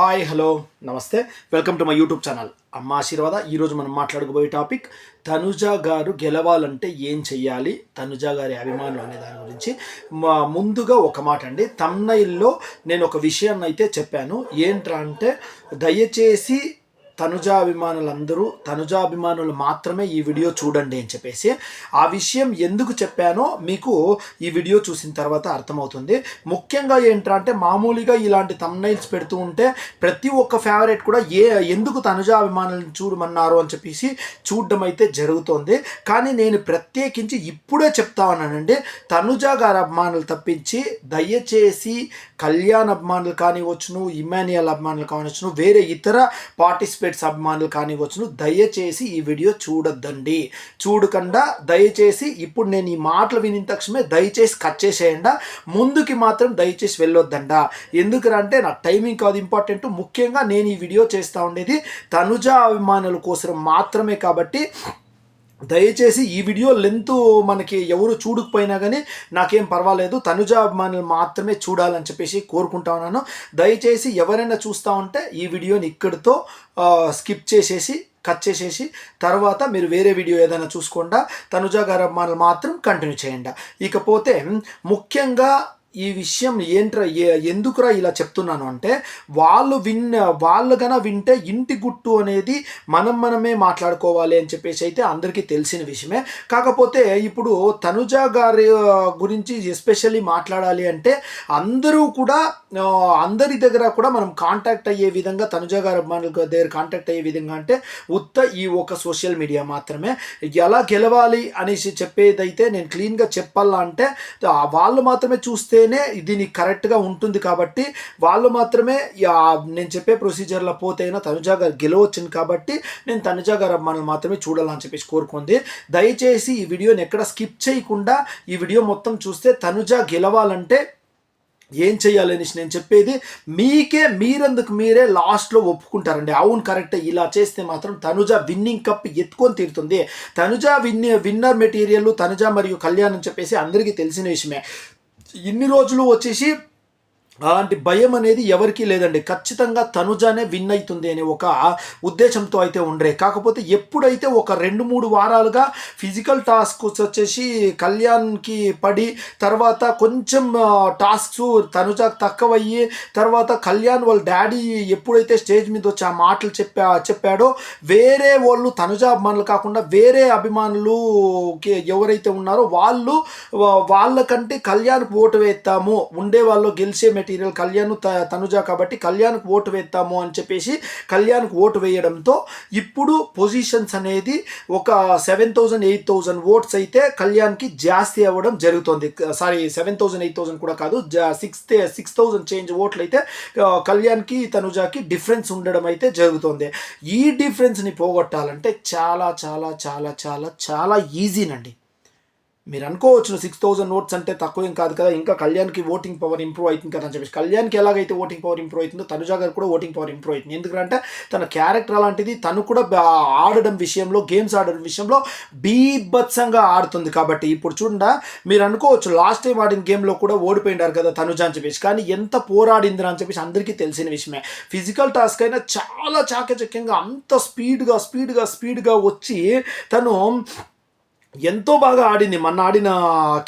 Hi hello namaste. Welcome to my YouTube channel Amma Aashirvada. ఈరోజు మనం మాట్లాడుకోబోయే topic Tanuja గారు గెలవాలంటే ఏం చెయ్యాలి? తనుజ గారి అభిమానులు అనే దాని గురించి. ముందుగా ఒక మాట అండి. తమ్నైల్లో నేను ఒక విషయాన్ని అయితే చెప్పాను. ఏంట్రా అంటే దయచేసి తనుజాభిమానులందరూ తనుజాభిమానులు మాత్రమే ఈ వీడియో చూడండి అని చెప్పేసి ఆ విషయం ఎందుకు చెప్పానో మీకు ఈ వీడియో చూసిన తర్వాత అర్థమవుతుంది. ముఖ్యంగా ఏంటంటే మామూలుగా ఇలాంటి తమ్నైల్స్ పెడుతూ ఉంటే ప్రతి ఒక్క ఫేవరెట్ కూడా ఏ ఎందుకు తనుజాభిమానులను చూడమన్నారు అని చెప్పేసి చూడడం అయితే జరుగుతోంది. కానీ నేను ప్రత్యేకించి ఇప్పుడే చెప్తా ఉన్నానండి తనుజా గారి అభిమానులు తప్పించి దయచేసి కళ్యాణ్ అభిమానులు కానివచ్చును ఇమానియల్ అభిమానులు కానివచ్చును వేరే ఇతర పార్టిసిపేట్స్ అభిమానులు కానివచ్చును దయచేసి ఈ వీడియో చూడొద్దండి. చూడకుండా దయచేసి ఇప్పుడు నేను ఈ మాటలు విని తక్షణమే దయచేసి కట్ చేసేయండ. ముందుకి మాత్రం దయచేసి వెళ్ళొద్దండా. ఎందుకంటే నా టైమింగ్ కాదు ఇంపార్టెంట్. ముఖ్యంగా నేను ఈ వీడియో చేస్తూ ఉండేది తనుజా అభిమానుల కోసం మాత్రమే కాబట్టి దయచేసి ఈ వీడియో లెంత్ మనకి ఎవరు చూడకపోయినా కానీ నాకేం పర్వాలేదు. తనుజ అభిమానులు మాత్రమే చూడాలని చెప్పేసి కోరుకుంటా ఉన్నాను. దయచేసి ఎవరైనా చూస్తూ ఉంటే ఈ వీడియోని ఇక్కడితో స్కిప్ చేసేసి కట్ చేసేసి తర్వాత మీరు వేరే వీడియో ఏదైనా చూసుకోండా. తనుజ గారు అభిమానులు మాత్రం కంటిన్యూ చేయండి. ఇకపోతే ముఖ్యంగా ఈ విషయం ఏంట్రా ఎందుకురా ఇలా చెప్తున్నాను అంటే వాళ్ళు విన్ వాళ్ళు గన వింటే ఇంటి గుట్టు అనేది మనం మనమే మాట్లాడుకోవాలి అని చెప్పేసి అయితే అందరికీ తెలిసిన విషయమే. కాకపోతే ఇప్పుడు తనుజ గారి గురించి ఎస్పెషల్లీ మాట్లాడాలి అంటే అందరూ కూడా అందరి దగ్గర కూడా మనం కాంటాక్ట్ అయ్యే విధంగా తనుజ గారి అభిమానుల దగ్గర కాంటాక్ట్ అయ్యే విధంగా అంటే ఉత్త ఈ ఒక సోషల్ మీడియా మాత్రమే. ఎలా గెలవాలి అనేసి చెప్పేదైతే నేను క్లీన్గా చెప్పాలా అంటే వాళ్ళు మాత్రమే చూస్తే ఉంటేనే నీకు కరెక్ట్గా ఉంటుంది కాబట్టి వాళ్ళు మాత్రమే నేను చెప్పే ప్రొసీజర్లో పోతే అయినా తనుజా గారు గెలవచ్చును కాబట్టి నేను తనుజా గారు అమ్మాయిని మాత్రమే చూడాలని చెప్పేసి కోరుకుంది. దయచేసి ఈ వీడియోని ఎక్కడ స్కిప్ చేయకుండా ఈ వీడియో మొత్తం చూస్తే తనుజా గెలవాలంటే ఏం చేయాలనేసి నేను చెప్పేది మీకే మీరందుకు మీరే లాస్ట్లో ఒప్పుకుంటారండి. అవును కరెక్ట్. ఇలా చేస్తే మాత్రం తనుజ విన్నింగ్ కప్ ఎత్తుకొని తీరుతుంది. Tanuja win winner material Tanuja మరియు కళ్యాణ్ అని చెప్పేసి అందరికీ తెలిసిన విషయమే. ఇన్ని రోజులు వచ్చేసి అలాంటి భయం అనేది ఎవరికీ లేదండి. ఖచ్చితంగా తనుజానే విన్ అవుతుంది అనే ఒక ఉద్దేశంతో అయితే ఉండరే. కాకపోతే ఎప్పుడైతే ఒక రెండు మూడు వారాలుగా ఫిజికల్ టాస్క్ వచ్చేసి కళ్యాణ్కి పడి తర్వాత కొంచెం టాస్క్స్ తనుజాకు తక్కువయ్యి తర్వాత కళ్యాణ్ వాళ్ళ డాడీ ఎప్పుడైతే స్టేజ్ మీద వచ్చి ఆ మాటలు చెప్పా చెప్పాడో వేరే వాళ్ళు తనుజ అభిమానులు కాకుండా వేరే అభిమానులు ఎవరైతే ఉన్నారో వాళ్ళు వాళ్ళకంటే కళ్యాణ్ ఓటు వేస్తాము. ఉండే వాళ్ళు గెలిచే మెటీరియల్ కళ్యాణ్ త- తనుజ కాబట్టి కళ్యాణ్కి ఓటు వేస్తాము అని చెప్పేసి కళ్యాణ్కి ఓటు వేయడంతో ఇప్పుడు పొజిషన్స్ అనేది ఒక seven thousand eight thousand votes అయితే కళ్యాణ్కి జాస్తి అవ్వడం జరుగుతుంది. Sorry seven thousand eight thousand కూడా కాదు సిక్స్ సిక్స్ థౌజండ్ చేంజ్ ఓట్లు అయితే కళ్యాణ్కి తనుజాకి డిఫరెన్స్ ఉండడం అయితే జరుగుతుంది. ఈ డిఫరెన్స్ని పోగొట్టాలంటే చాలా చాలా చాలా చాలా చాలా ఈజీనండి మీరు అనుకోవచ్చు సిక్స్ థౌసండ్ ఓట్స్ అంటే తక్కువ ఏం కాదు కదా ఇంకా కళ్యాణ్కి ఓటింగ్ పవర్ ఇంప్రూవ్ అవుతుంది కదా అని చెప్పేసి. కళ్యాణ్కి ఎలాగైతే ఓటింగ్ పవర్ ఇంప్రూవ్ అవుతుందో తనుజా గారు కూడా ఓటింగ్ పవర్ ఇంప్రూవ్ అవుతుంది. ఎందుకంటే తన క్యారెక్టర్ అలాంటిది తను కూడా ఆడడం విషయంలో గేమ్స్ ఆడడం విషయంలో బీభత్సంగా ఆడుతుంది కాబట్టి ఇప్పుడు చూడండి మీరు అనుకోవచ్చు లాస్ట్ టైం ఆడిన గేమ్లో కూడా ఓడిపోయినారు కదా తనుజా అని చెప్పేసి. కానీ ఎంత పోరాడిందిరా అని చెప్పేసి అందరికీ తెలిసిన విషయమే. ఫిజికల్ టాస్క్ అయినా చాలా చాకచక్యంగా అంత స్పీడ్గా స్పీడ్గా స్పీడ్గా వచ్చి తను ఎంతో బాగా ఆడింది మొన్న ఆడిన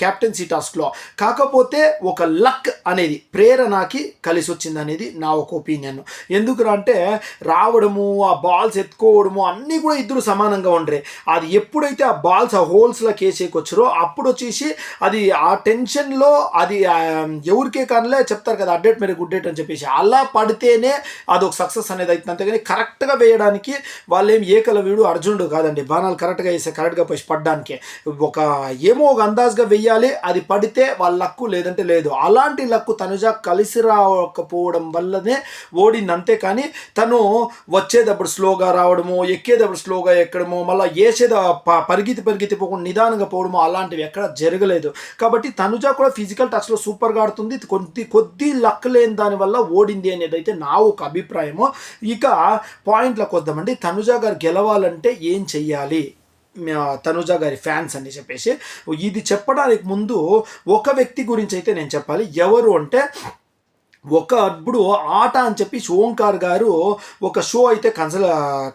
క్యాప్టెన్సీ టాస్క్లో కాకపోతే ఒక లక్ అనేది ప్రేరణకి కలిసి వచ్చింది అనేది నా ఒక ఒపీనియన్ ఎందుకు అంటే రావడము ఆ బాల్స్ ఎత్తుకోవడము అన్నీ కూడా ఇద్దరు సమానంగా ఉండరే. అది ఎప్పుడైతే ఆ బాల్స్ ఆ హోల్స్లో కేసేకొచ్చారో అప్పుడు వచ్చేసి అది ఆ టెన్షన్లో అది ఎవరికే కానిలే చెప్తారు కదా అడ్డేట్ మీరు గుడ్ డేట్ అని చెప్పేసి. అలా పడితేనే అది ఒక సక్సెస్ అనేది అవుతుంది అంతేగాని కరెక్ట్గా వేయడానికి వాళ్ళేం ఏకల వీడు అర్జునుడు కాదండి. బాణాలు కరెక్ట్గా వేసే కరెక్ట్గా పోయి పడ్డానికి. ఒక ఏమో ఒక అందాజ్గా వెయ్యాలి అది పడితే వాళ్ళ లక్కు లేదంటే లేదు. అలాంటి లక్కు తనుజ కలిసి రాకపోవడం వల్లనే ఓడింది అంతేకాని తను వచ్చేటప్పుడు స్లోగా రావడము ఎక్కేటప్పుడు స్లోగా ఎక్కడము మళ్ళీ వేసేద ప- పరిగెత్తి పరిగెత్తి పోకుండా నిదానంగా పోవడము అలాంటివి ఎక్కడ జరగలేదు. కాబట్టి తనుజ కూడా ఫిజికల్ టచ్లో సూపర్గా ఆడుతుంది. కొద్ది కొద్ది లక్ లేని దానివల్ల ఓడింది అనేది అయితే నా ఒక అభిప్రాయము. ఇక పాయింట్లకు వద్దామండి. తనుజ గారు గెలవాలంటే ఏం చెయ్యాలి? తనుజ గారి ఫ్యాన్స్ అని చెప్పేసి ఇది చెప్పడానికి ముందు ఒక వ్యక్తి గురించి అయితే నేను చెప్పాలి. ఎవరు అంటే ఒక ఇప్పుడు ఆట అని చెప్పి ఓంకార్ గారు ఒక షో అయితే కన్సల్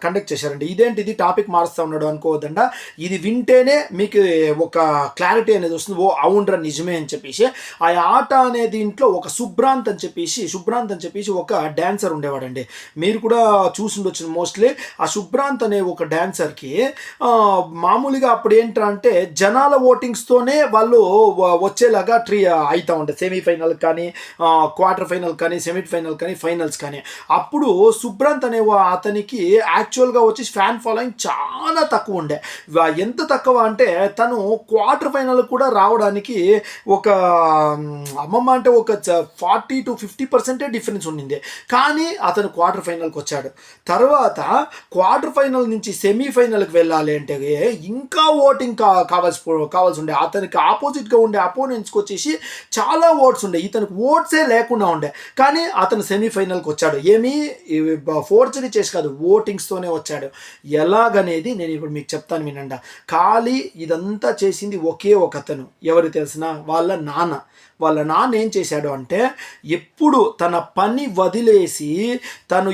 కండక్ట్ చేశారండి. ఇదేంటి ఇది టాపిక్ మారుస్తూ ఉన్నాడు అనుకోవద్దండ. ఇది వింటేనే మీకు ఒక క్లారిటీ అనేది వస్తుంది. ఓ అవునరా నిజమే అని చెప్పేసి. ఆ ఆట అనే దీంట్లో ఒక సుభ్రాంత్ అని చెప్పేసి సుభ్రాంత్ అని చెప్పేసి ఒక డ్యాన్సర్ ఉండేవాడండి. మీరు కూడా చూసిండొచ్చు మోస్ట్లీ ఆ సుభ్రాంత్ అనే ఒక డ్యాన్సర్కి మామూలుగా అప్పుడు ఏంటంటే జనాల ఓటింగ్స్తోనే వాళ్ళు వచ్చేలాగా ట్రీ అవుతూ ఉంటాయి సెమీఫైనల్ కానీ క్వార్టర్ ఫైనల్ కానీ సెమీఫైనల్ కానీ ఫైనల్స్ కానీ. అప్పుడు సుబ్రంత్ అనే అతనికి యాక్చువల్గా వచ్చి ఫ్యాన్ ఫాలోయింగ్ చాలా తక్కువ ఉండే. ఎంత తక్కువ అంటే తను క్వార్టర్ ఫైనల్ కూడా రావడానికి ఒక అమ్మమ్మ అంటే ఒక ఫార్టీ టు ఫిఫ్టీ పర్సెంటే డిఫరెన్స్ ఉండింది. కానీ అతను క్వార్టర్ ఫైనల్కి వచ్చాడు. తర్వాత క్వార్టర్ ఫైనల్ నుంచి సెమీఫైనల్కి వెళ్ళాలి అంటే ఇంకా ఓటింగ్ కా కావాల్సి కావాల్సి ఉండే. అతనికి ఆపోజిట్గా ఉండే అపోనెంట్స్కి వచ్చేసి చాలా ఓట్స్ ఉండే. ఇతనికి ఓట్సే లేకుండా ఉండే. కానీ అతను సెమీఫైనల్కి వచ్చాడు. ఏమీ ఫోర్జరీ చేసి కాదు ఓటింగ్స్తోనే వచ్చాడు. ఎలాగనేది నేను ఇప్పుడు మీకు చెప్తాను వినండి. ఖాళీ ఇదంతా చేసింది ఒకే ఒక అతను ఎవరు తెలిసిన? వాళ్ళ నాన్న. వాళ్ళ నాన్న ఏం చేశాడు అంటే ఎప్పుడు తన పని వదిలేసి తను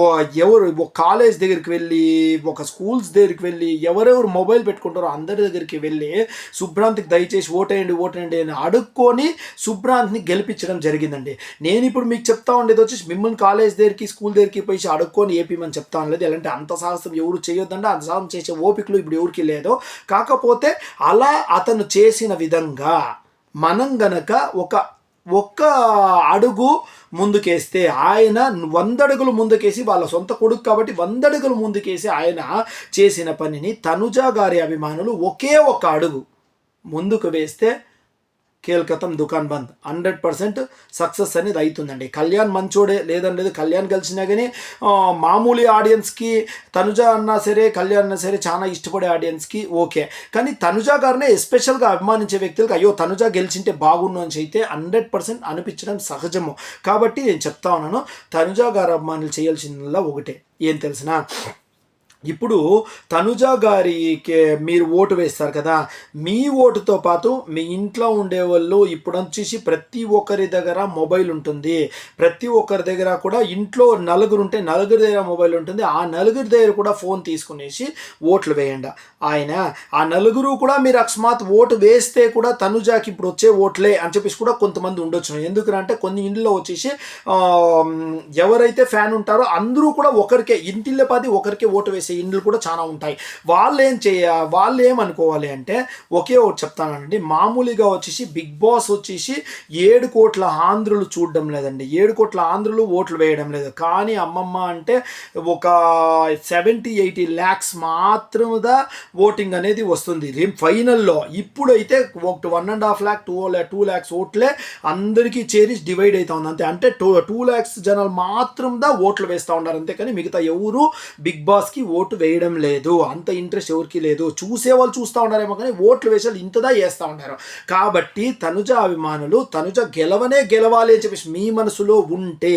ఓ- ఎవరు ఒక కాలేజ్ దగ్గరికి వెళ్ళి ఒక స్కూల్స్ దగ్గరికి వెళ్ళి ఎవరెవరు మొబైల్ పెట్టుకుంటారో అందరి దగ్గరికి వెళ్ళి సుభ్రాంత్కి దయచేసి ఓటేయండి ఓటేయండి అని అడుక్కొని సుభ్రాంత్ని గెలిపించడం జరిగిందండి. నేను ఇప్పుడు మీకు చెప్తా ఉండేది వచ్చేసి మిమ్మల్ని కాలేజ్ దగ్గరికి స్కూల్ దగ్గరికి పోయి అడుక్కొని ఏపీమని చెప్తా ఉండలేదు ఎలాంటి అంత సాహసం ఎవరు చేయొద్దంటే అంత సాహసం చేసే ఓపికలు ఇప్పుడు ఎవరికి లేదు. కాకపోతే అలా అతను చేసిన విధంగా మనం గనక ఒక ఒక్క అడుగు ముందుకేస్తే ఆయన వందడుగులు ముందుకేసి వాళ్ళ సొంత కొడుకు కాబట్టి వందడుగులు ముందుకేసి ఆయన చేసిన పనిని తనుజా గారి అభిమానులు ఒకే ఒక అడుగు ముందుకు వేస్తే కేల్కతం దుకాన్ బంద్. హండ్రెడ్ పర్సెంట్ సక్సెస్ అనేది అవుతుందండి కళ్యాణ్ మంచోడే లేదని లేదు. కళ్యాణ్ కలిసినా కానీ మామూలు ఆడియన్స్కి తనుజ అన్నా సరే కళ్యాణ్ అన్నా సరే చాలా ఇష్టపడే ఆడియన్స్కి ఓకే. కానీ తనుజ గారినే ఎస్పెషల్గా అభిమానించే వ్యక్తులకు అయ్యో తనుజ గెలిచింటే బాగుండు అని అయితే హండ్రెడ్ పర్సెంట్ అనిపించడం సహజము. కాబట్టి నేను చెప్తా ఉన్నాను తనుజ గారు అభిమానులు చేయాల్సిందల్లా ఒకటే. ఏం తెలిసినా? ఇప్పుడు తనుజ గారికి మీరు ఓటు వేస్తారు కదా మీ ఓటుతో పాటు మీ ఇంట్లో ఉండేవాళ్ళు ఇప్పుడు వచ్చేసి ప్రతి ఒక్కరి దగ్గర మొబైల్ ఉంటుంది. ప్రతి ఒక్కరి దగ్గర కూడా ఇంట్లో నలుగురు ఉంటే నలుగురి దగ్గర మొబైల్ ఉంటుంది. ఆ నలుగురి దగ్గర కూడా ఫోన్ తీసుకునేసి ఓట్లు వేయండి. ఆయన ఆ నలుగురు కూడా మీరు అకస్మాత్ ఓటు వేస్తే కూడా తనుజాకి ఇప్పుడు వచ్చే ఓట్లే అని చెప్పేసి కూడా కొంతమంది ఉండొచ్చు. ఎందుకంటే కొన్ని ఇంట్లో వచ్చేసి ఎవరైతే ఫ్యాన్ ఉంటారో అందరూ కూడా ఒకరికే ఇంటిల్లే పాది ఒకరికే ఓటు వేసే ఇండ్లు కూడా చాలా ఉంటాయి. వాళ్ళు ఏం చేయ వాళ్ళు ఏమనుకోవాలి అంటే ఒకే ఒకటి చెప్తానండి. మామూలుగా వచ్చేసి బిగ్ బాస్ వచ్చేసి ఏడు కోట్ల ఆంధ్రులు చూడడం లేదండి. ఏడు కోట్ల ఆంధ్రులు ఓట్లు వేయడం లేదు. కానీ అమ్మమ్మ అంటే ఒక సెవెంటీ ఎయిటీ ల్యాక్స్ మాత్రముగా ఓటింగ్ అనేది వస్తుంది. రేపు ఫైనల్లో. ఇప్పుడైతే ఒక one and half lakh two two lakhs ఓట్లే అందరికీ చేరి డివైడ్ అవుతా ఉంది. అంతే. అంటే టూ టూ ల్యాక్స్ జనాలు మాత్రం దా ఓట్లు వేస్తూ ఉన్నారు. అంతేకాని మిగతా ఎవరు బిగ్ బాస్కి ఓటు వేయడం లేదు అంత ఇంట్రెస్ట్ ఎవరికి లేదు. చూసే వాళ్ళు చూస్తూ ఉన్నారేమో కానీ ఓట్లు వేసే వాళ్ళు ఇంతదా వేస్తూ ఉన్నారు కాబట్టి తనుజ అభిమానులు తనుజ గెలవనే గెలవాలి అని చెప్పేసి మీ మనసులో ఉంటే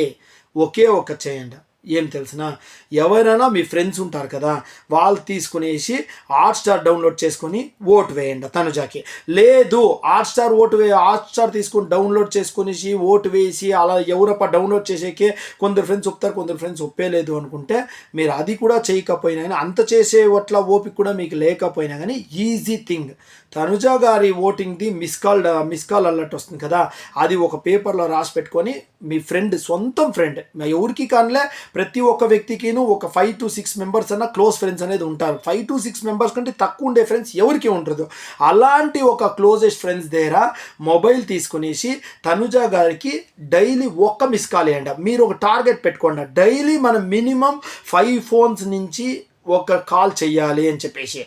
ఒకే ఒక చేయండి. ఏం తెలిసిన? ఎవరైనా మీ ఫ్రెండ్స్ ఉంటారు కదా వాళ్ళు తీసుకునేసి హాట్ స్టార్ డౌన్లోడ్ చేసుకొని ఓటు వేయండి తనుజాకి. లేదు హాట్ స్టార్ ఓటు వే హాట్ స్టార్ తీసుకొని డౌన్లోడ్ చేసుకునేసి ఓటు వేసి అలా ఎవరప్ప డౌన్లోడ్ చేసేకే కొందరు ఫ్రెండ్స్ ఒప్పుతారు కొందరు ఫ్రెండ్స్ ఒప్పేలేదు అనుకుంటే మీరు అది కూడా చేయకపోయినా కానీ అంత చేసే అట్లా ఓపిక కూడా మీకు లేకపోయినా కానీ ఈజీ థింగ్. తనుజ గారి ఓటింగ్ది miss call miss call alert వస్తుంది కదా అది ఒక పేపర్లో రాసి పెట్టుకొని మీ ఫ్రెండ్ సొంతం ఫ్రెండ్ ఎవరికి కానిలే ప్రతి ఒక్క వ్యక్తికిను ఒక ఫైవ్ టు సిక్స్ మెంబర్స్ అన్న క్లోజ్ ఫ్రెండ్స్ అనేది ఉంటారు. ఫైవ్ టు సిక్స్ మెంబర్స్ కంటే తక్కువ ఉండే ఫ్రెండ్స్ ఎవరికి ఉండదు అలాంటి ఒక క్లోజెస్ట్ ఫ్రెండ్స్ దగ్గర మొబైల్ తీసుకునేసి తనుజ గారికి డైలీ ఒక్క మిస్ కాల్ వేయండి మీరు ఒక టార్గెట్ పెట్టుకోండి. డైలీ మనం మినిమం ఫైవ్ ఫోన్స్ నుంచి ఒక కాల్ చెయ్యాలి అని చెప్పేసి.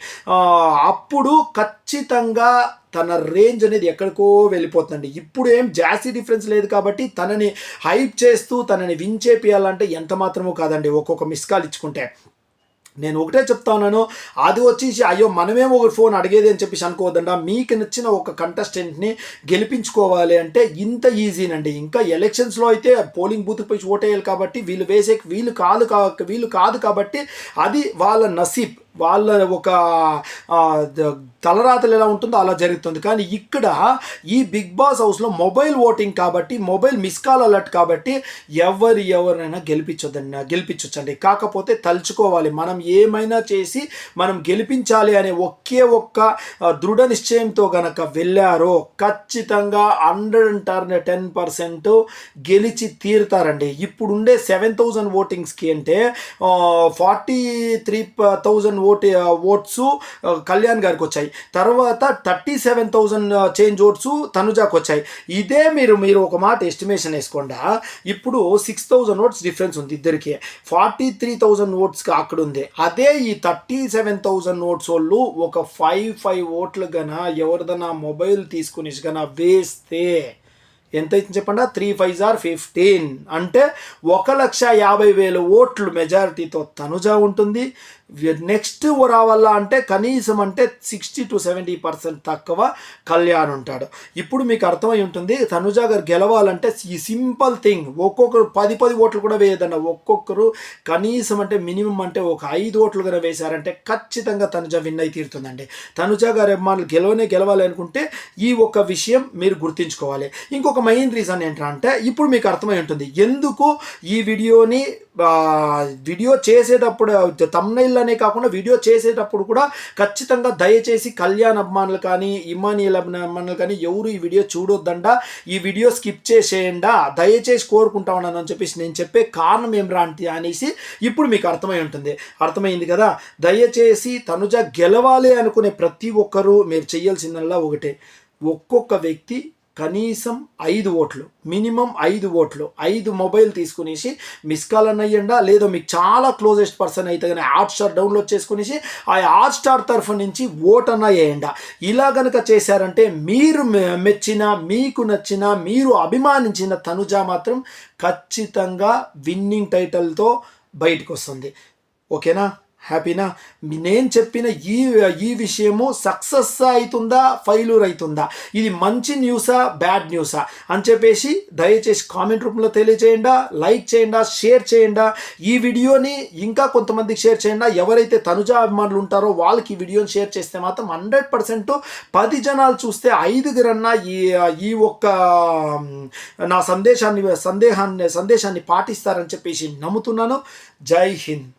అప్పుడు ఖచ్చితంగా తన రేంజ్ అనేది ఎక్కడికో వెళ్ళిపోతుందండి. ఇప్పుడు ఏం జాస్తి డిఫరెన్స్ లేదు కాబట్టి తనని హైప్ చేస్తూ తనని విన్ చేపియాలంటే ఎంత మాత్రమో కాదండి. ఒక్కొక్క మిస్ కాల్ ఇచ్చుకుంటే. నేను ఒకటే చెప్తా ఉన్నాను. అది వచ్చేసి అయ్యో మనమే ఒక ఫోన్ అడిగేది? అని చెప్పేసి అనుకోవద్దండా. మీకు నచ్చిన ఒక కంటెస్టెంట్ని గెలిపించుకోవాలి అంటే ఇంత ఈజీనండి ఇంకా ఎలక్షన్స్లో అయితే పోలింగ్ బూత్ పోయి ఓటేయాలి కాబట్టి వీళ్ళు వేసే వీళ్ళు కాదు కా వీళ్ళు కాదు కాబట్టి అది వాళ్ళ నసీబ్. వాళ్ళ ఒక తలరాతలు ఎలా ఉంటుందో అలా జరుగుతుంది. కానీ ఇక్కడ ఈ బిగ్ బాస్ హౌస్లో మొబైల్ ఓటింగ్ కాబట్టి మొబైల్ మిస్ కాల్ అలర్ట్ కాబట్టి ఎవరు ఎవరినైనా గెలిపించొద్దండి గెలిపించొచ్చండి. కాకపోతే తలుచుకోవాలి మనం ఏమైనా చేసి మనం గెలిపించాలి అనే ఒకే ఒక్క దృఢ నిశ్చయంతో గనక వెళ్ళారో ఖచ్చితంగా హండ్రెడ్ టర్న్ టెన్ పర్సెంట్ గెలిచి తీరుతారండి. ఇప్పుడుండే సెవెన్ థౌజండ్ ఓటింగ్స్కి అంటే forty three thousand vote votes Kalyan గారికి వచ్చాయి తర్వాత thirty seven thousand change votes తనుజాకి వచ్చాయి ఇదే మీరు మీరు ఒక మాట ఎస్టిమేషన్ వేసుకోండా? ఇప్పుడు సిక్స్ థౌజండ్ ఓట్స్ డిఫరెన్స్ ఉంది ఇద్దరికి. ఫార్టీ త్రీ థౌజండ్ ఓట్స్కి అక్కడ ఉంది అదే ఈ థర్టీ సెవెన్ థౌజండ్ ఓట్స్ వాళ్ళు ఒక ఫైవ్ ఫైవ్ ఓట్లు గన ఎవరిదైనా మొబైల్ తీసుకుని గన వేస్తే ఎంత అయితే చెప్పండి? త్రీ ఫైవ్ జార్ ఫిఫ్టీన్ అంటే ఒక లక్ష యాభై వేల ఓట్లు మెజారిటీతో తనుజ ఉంటుంది. నెక్స్ట్ రావాలా అంటే కనీసం అంటే సిక్స్టీ టు సెవెంటీ పర్సెంట్ తక్కువ కళ్యాణ్ ఉంటాడు. ఇప్పుడు మీకు అర్థమై ఉంటుంది తనుజ గారు గెలవాలంటే ఈ సింపుల్ థింగ్ ఒక్కొక్కరు పది పది ఓట్లు కూడా వేయదన్న ఒక్కొక్కరు కనీసం అంటే మినిమం అంటే ఒక ఐదు ఓట్లు కూడా వేశారంటే ఖచ్చితంగా తనుజ విన్ అయి తీరుతుందండి. తనుజ గారు అభిమానులు గెలవనే గెలవాలి అనుకుంటే ఈ ఒక్క విషయం మీరు గుర్తుంచుకోవాలి. ఇంకొక మెయిన్ రీజన్ ఏంటంటే ఇప్పుడు మీకు అర్థమై ఉంటుంది ఎందుకు ఈ వీడియోని వీడియో చేసేటప్పుడు తమ్నైల్ అనే కాకుండా వీడియో చేసేటప్పుడు కూడా ఖచ్చితంగా దయచేసి కళ్యాణ్ అభిమానులు కానీ ఇమానియల్ అభిమానులు కానీ ఎవరు ఈ వీడియో చూడొద్దంట. ఈ వీడియో స్కిప్ చేసేయండా. దయచేసి కోరుకుంటా ఉన్నాను అని చెప్పేసి నేను చెప్పే కారణం ఏమిరా అంటే అనేసి ఇప్పుడు మీకు అర్థమై ఉంటుంది. అర్థమైంది కదా? దయచేసి తనుజ గెలవాలి అనుకునే ప్రతి ఒక్కరూ మీరు చేయాల్సిందల్లా ఒకటే. ఒక్కొక్క వ్యక్తి కనీసం ఐదు ఓట్లు మినిమం ఐదు ఓట్లు ఐదు మొబైల్ తీసుకునేసి మిస్ కాల్ అన్న అయ్యండా లేదో మీకు చాలా క్లోజెస్ట్ పర్సన్ అయితే కానీ హాట్ స్టార్ డౌన్లోడ్ చేసుకునేసి ఆ హాట్ స్టార్ తరఫు నుంచి ఓట్ అన్న వేయండా ఇలా కనుక చేశారంటే మీరు మె- మెచ్చిన మీకు నచ్చిన మీరు అభిమానించిన తనుజ మాత్రం ఖచ్చితంగా విన్నింగ్ టైటిల్తో బయటకు వస్తుంది. ఓకేనా? హ్యాపీనా? నేను చెప్పిన ఈ ఈ విషయము సక్సెస్ అవుతుందా ఫెయిల్యూర్ అవుతుందా ఇది మంచి న్యూసా? బ్యాడ్ న్యూసా? అని చెప్పేసి దయచేసి కామెంట్ రూపంలో తెలియజేయండి లైక్ చేయండి షేర్ చేయండి. ఈ వీడియోని ఇంకా కొంతమందికి షేర్ చేయండి. ఎవరైతే తనుజ అభిమానులు ఉంటారో వాళ్ళకి ఈ వీడియోని షేర్ చేస్తే మాత్రం హండ్రెడ్ పర్సెంట్ పది జనాలు చూస్తే ఐదుగురన్నా ఈ ఈ ఒక్క నా సందేశాన్ని సందేహాన్ని సందేశాన్ని పాటిస్తారని చెప్పేసి నమ్ముతున్నాను. జై హింద్.